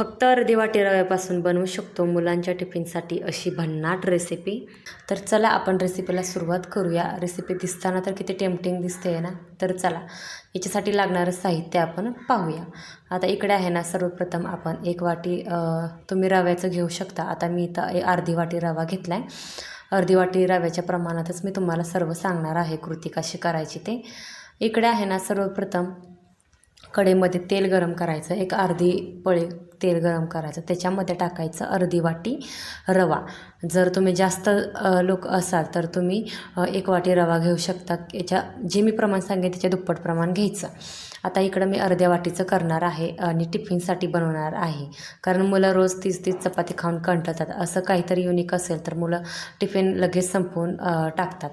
फक्त अर्धी वाटी रव्यापासून बनवू शकतो मुलांच्या टिफिनसाठी अशी भन्नाट रेसिपी तर चला आपण रेसिपीला सुरुवात करूया. रेसिपी दिसताना तर किती टेम्पटिंग दिसते आहे ना? तर चला याच्यासाठी लागणारं साहित्य आपण पाहूया. आता इकडे आहे ना सर्वप्रथम आपण एक वाटी तुम्ही रव्याचं घेऊ शकता. आता मी इथं ए- अर्धी वाटी रवा घेतला आहे अर्धी वाटी रव्याच्या प्रमाणातच मी तुम्हाला सर्व सांगणार आहे कृती कशी करायची ते. इकडे आहे ना सर्वप्रथम कडेमध्ये तेल गरम करायचं एक अर्धी पळे तेल गरम करायचं त्याच्यामध्ये टाकायचं अर्धी वाटी रवा. जर तुम्ही जास्त लोक असाल तर तुम्ही एक वाटी रवा घेऊ शकता. याच्या जे मी प्रमाण सांगेन त्याच्या दुप्पट प्रमाण घ्यायचं. आता इकडं मी अर्ध्या वाटीचं करणार आहे आणि टिफिनसाठी बनवणार आहे. कारण मुलं रोज तीच तीच चपाती खाऊन कंटाळतात. असं काहीतरी युनिक असेल तर मुलं टिफिन लगेच संपवून टाकतात.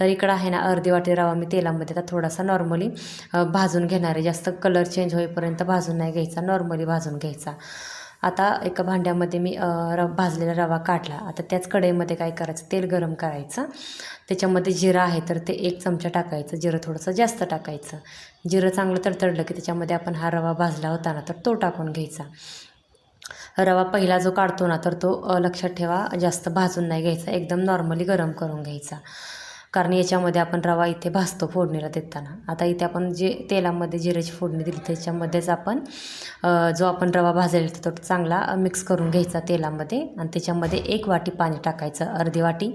तर इकडं आहे ना अर्धी वाटी रवा मी तेलामध्ये आता थोडासा नॉर्मली भाजून घेणार आहे. जास्त कलर चेंज होईपर्यंत भाजून नाही घ्यायचा नॉर्मली भाजून घ्यायचा. आता एका भांड्यामध्ये मी र भाजलेला रवा काढला. आता त्याच कढईमध्ये काय करायचं? तेल गरम करायचं. त्याच्यामध्ये जिरं आहे तर ते एक चमचा टाकायचं. जिरं थोडंसं जास्त टाकायचं. जिरं चांगलं तडतडलं की त्याच्यामध्ये आपण हा रवा भाजला होता ना तर तो टाकून घ्यायचा. रवा पहिला जो काढतो ना तर तो लक्षात ठेवा जास्त भाजून नाही घ्यायचा. एकदम नॉर्मली गरम करून घ्यायचा. कारण याच्यामध्ये आपण रवा इथे भाजतो फोडणीला देताना. आता इथे आपण जे तेलामध्ये जिऱ्याची फोडणी दिली त्याच्यामध्येच आपण जो आपण रवा भाजलेला तो चांगला मिक्स करून घ्यायचा तेलामध्ये. आणि त्याच्यामध्ये एक वाटी पाणी टाकायचं अर्धी वाटी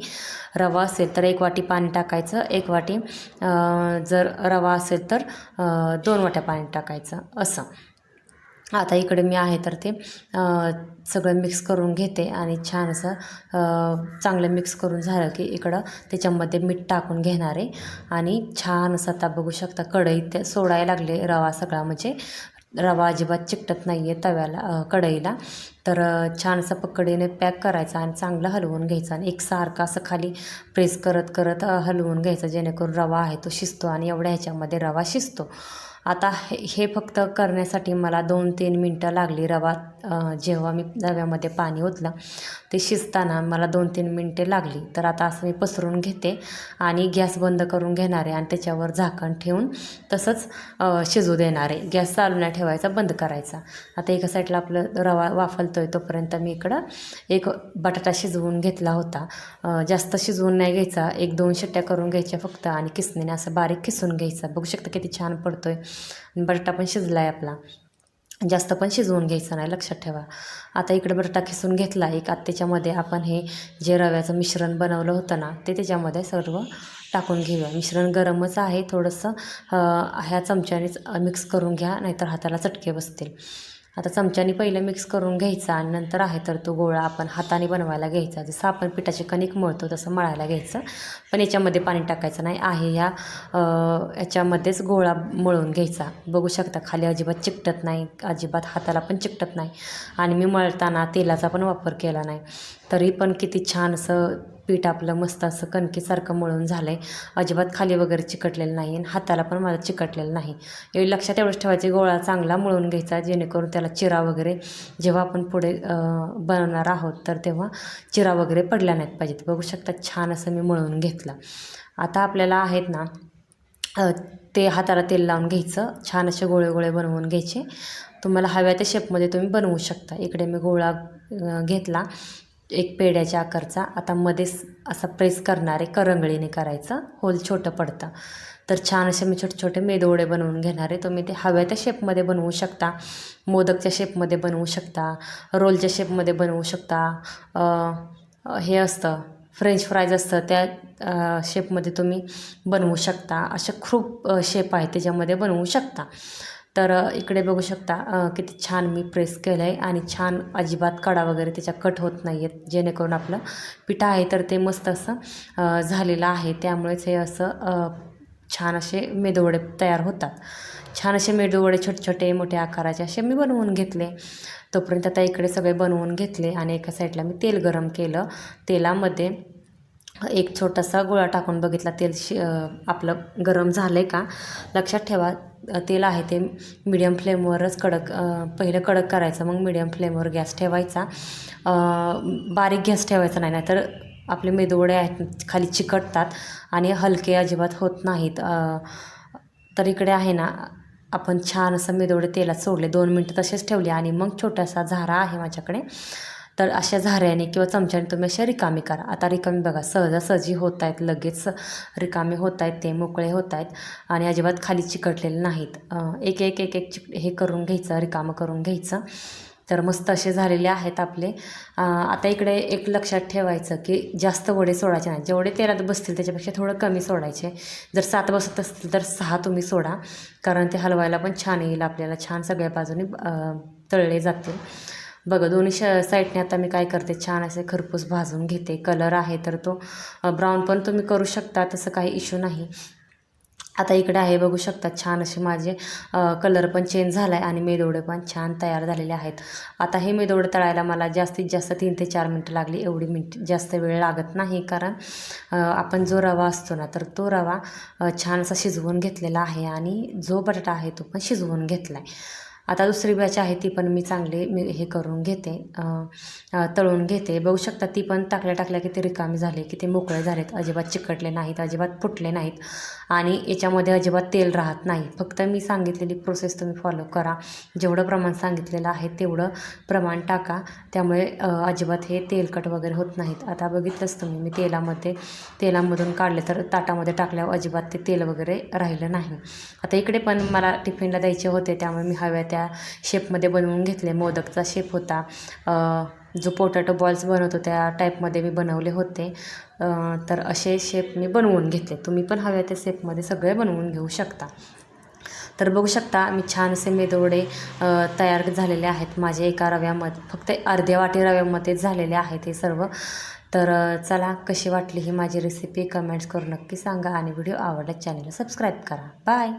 रवा असेल तर एक वाटी पाणी टाकायचं एक वाटी जर रवा असेल तर दोन वाट्या पाणी टाकायचं असं. आता इकडे मी आहे तर ते सगळं मिक्स करून घेते आणि छान असं चांगलं मिक्स करून झालं की इकडं त्याच्यामध्ये मीठ टाकून घेणार आहे. आणि छान असं आता बघू शकता कढईत ते सोडायला लागले रवा सगळा. म्हणजे रवा अजिबात चिकटत नाही आहे तव्याला कढईला. तर छानसं छान असं पकडीने पॅक करायचा आणि चांगलं हलवून घ्यायचं आणि एकसारखं असं खाली प्रेस करत करत हलवून घ्यायचं जेणेकरून रवा आहे तो शिजतो आणि एवढ्या ह्याच्यामध्ये रवा शिजतो. आता हे हे फक्त करण्यासाठी मला दोन तीन मिनटं लागली रवा. जेव्हा मी रव्यामध्ये पाणी ओतलं ते शिजताना मला दोन तीन मिनटे लागली. तर आता असं मी पसरून घेते आणि गॅस बंद करून घेणार आहे आणि त्याच्यावर झाकण ठेवून तसंच शिजू देणार आहे. गॅस चालू नाही ठेवायचा बंद करायचा. आता एका साईडला आपलं रवा वाफलतो आहे तोपर्यंत मी इकडं एक बटाटा शिजवून घेतला होता. जास्त शिजवून नाही घ्यायचा. एक दोन शिट्ट्या करून घ्यायच्या फक्त आणि किसणीने असं बारीक किसून घ्यायचा. बघू शकता किती छान पडतो आहे बटाटा पण शिजला आहे आपला. जास्त पण शिजवून घ्यायचं नाही लक्षात ठेवा. आता इकडे बटाटा खिसून घेतला एक आत त्याच्यामध्ये आपण हे जे रव्याचं मिश्रण बनवलं होतं ना ते त्याच्यामध्ये सर्व टाकून घेऊया. मिश्रण गरमच आहे थोडंसं ह्या चमच्यानेच मिक्स करून घ्या नाहीतर हाताला चटके बसतील. आता चमच्याने पहिलं मिक्स करून घ्यायचा आणि नंतर आहे तर तो गोळा आपण हाताने बनवायला घ्यायचा. जसं आपण पिठाचे कणिक मळतो तसं मळायला घ्यायचं. पण याच्यामध्ये पाणी टाकायचं नाही. आहे ह्या याच्यामध्येच गोळा मळून घ्यायचा. बघू शकता खाली अजिबात चिकटत नाही. अजिबात हाताला पण चिकटत नाही. आणि मी मळताना तेलाचा पण वापर केला नाही. तरी पण किती छान असं पीठ आपलं मस्त असं कणकेसारखं मळून झालं आहे अजिबात खाली वगैरे चिकटलेलं नाही आणि हाताला पण माझं चिकटलेलं नाही. एवढी लक्षात एवढंच ठेवायचे गोळा चांगला मळून घ्यायचा जेणेकरून त्याला चिरा वगैरे जेव्हा आपण पुढे बनवणार आहोत तर तेव्हा चिरा वगैरे पडल्या नाहीत पाहिजेत. बघू शकता छान असं मी मळून घेतलं. आता आपल्याला आहेत ना ते हाताला तेल लावून घ्यायचं. छान असे गोळे गोळे बनवून घ्यायचे. तुम्हाला हव्या त्या शेपमध्ये तुम्ही बनवू शकता. इकडे मी गोळा घेतला. एक पेड्याच्या आकारचा आता मध्येच असा प्रेस करणारे करंगळीने करायचं होल छोटं पडतं. तर छान असे मी छोटे छोटे मेदोडे बनवून घेणार आहे. तुम्ही ते हव्या त्या शेपमध्ये बनवू शकता मोदकच्या शेपमध्ये बनवू शकता रोलच्या शेपमध्ये बनवू शकता. हे असतं फ्रेंच फ्राईज असतं त्या शेपमध्ये तुम्ही बनवू शकता. अशा खूप शेप आहे त्याच्यामध्ये बनवू शकता. तर इकडे बघू शकता किती छान मी प्रेस केलं आहे आणि छान अजिबात कडा वगैरे त्याच्या कट होत नाही आहेत जेणेकरून आपलं पिठा आहे तर ते मस्त असं झालेलं आहे. त्यामुळेच हे असं छान असे मेदवडे तयार होतात. छान असे मेदूवडे छोटे छोटे मोठे आकाराचे असे मी बनवून घेतले. तोपर्यंत आता इकडे सगळे बनवून घेतले आणि एका साईडला मी तेल गरम केलं. तेलामध्ये एक छोटासा गोळा टाकून बघितला तेल शि आपलं गरम झालं आहे का? लक्षात ठेवा तेल आहे ते मिडियम फ्लेमवरच कडक पहिलं कडक करायचं मग मिडियम फ्लेमवर गॅस ठेवायचा. बारीक गॅस ठेवायचा नाही नाहीतर आपले मेदवडे आहेत खाली चिकटतात आणि हलके अजिबात होत नाहीत. तर इकडे आहे ना आपण छान असं मेदवडे तेलात सोडले दोन मिनटं तसेच ठेवले आणि मग छोटासा झारा आहे माझ्याकडे. तर अशा झाऱ्याने किंवा चमच्याने तुम्ही अशा रिकामी करा. आता रिकामी बघा सहजासहजी होत आहेत लगेच रिकामे होत आहेत ते मोकळे होत आहेत आणि अजिबात खाली चिकटलेले नाहीत. एक एक एक एक चिक हे करून घ्यायचं रिकामं करून घ्यायचं. तर मस्त असे झालेले आहेत आपले. आता इकडे एक लक्षात ठेवायचं की जास्त वडे सोडायचे नाही जेवढे तेरात बसतील त्याच्यापेक्षा थोडं कमी सोडायचे. जर सात बसत असतील तर सहा तुम्ही सोडा कारण ते हलवायला पण छान येईल आपल्याला. छान सगळ्या बाजूने तळले जातील. बघा दोन्ही श साईडने आता मी काय करते छान असे खरपूस भाजून घेते. कलर आहे तर तो ब्राऊन पण तुम्ही करू शकता तसं काही इश्यू नाही. आता इकडे आहे बघू शकता छान असे माझे कलर पण चेंज झाला आहे आणि मेदोडे पण छान तयार झालेले आहेत. आता हे मेदोडे तळायला मला जास्तीत जास्त तीन ते चार मिनटं लागली एवढी मिनट जास्त वेळ लागत नाही. कारण आपण जो रवा असतो ना तर तो रवा छान असा शिजवून घेतलेला आहे आणि जो बटाटा आहे तो पण शिजवून घेतला आहे आता दुसरी बॅच आहे ती पण मी चांगली मी हे करून घेते तळून घेते. बघू शकता ती पण टाकल्या टाकल्या किती रिकामी झाले किती मोकळे झालेत अजिबात चिकटले नाहीत अजिबात फुटले नाहीत आणि याच्यामध्ये अजिबात तेल राहत नाही. फक्त मी सांगितलेली प्रोसेस तुम्ही फॉलो करा. जेवढं प्रमाण सांगितलेलं आहे तेवढं प्रमाण टाका. त्यामुळे अजिबात हे तेलकट वगैरे होत नाहीत. आता बघितलंच तुम्ही मी तेलामध्ये तेलामधून काढले तर ताटामध्ये टाकल्यावर अजिबात ते तेल वगैरे राहिलं नाही. आता इकडे पण मला टिफिनला द्यायचे होते त्यामुळे मी हव्या त्या शेपमध्ये बनवून घेतले. मोदकचा शेप होता. जो पोटॅटो बॉल्स बनवतो त्या टाईपमध्ये मी बनवले होते. तर असे शेप मी बनवून घेतले. तुम्ही पण हव्या त्या शेपमध्ये सगळे बनवून घेऊ शकता. तर बघू शकता मी छान असे मेदोडे तयार झालेले आहेत. माझे एका रव्यामध्ये फक्त अर्ध्या वाटी रव्यामध्येच झालेले आहेत हे सर्व. तर चला कशी वाटली ही माझी रेसिपी कमेंट्स करून नक्की सांगा आणि व्हिडिओ आवडल्यास चॅनलला सबस्क्राईब करा. बाय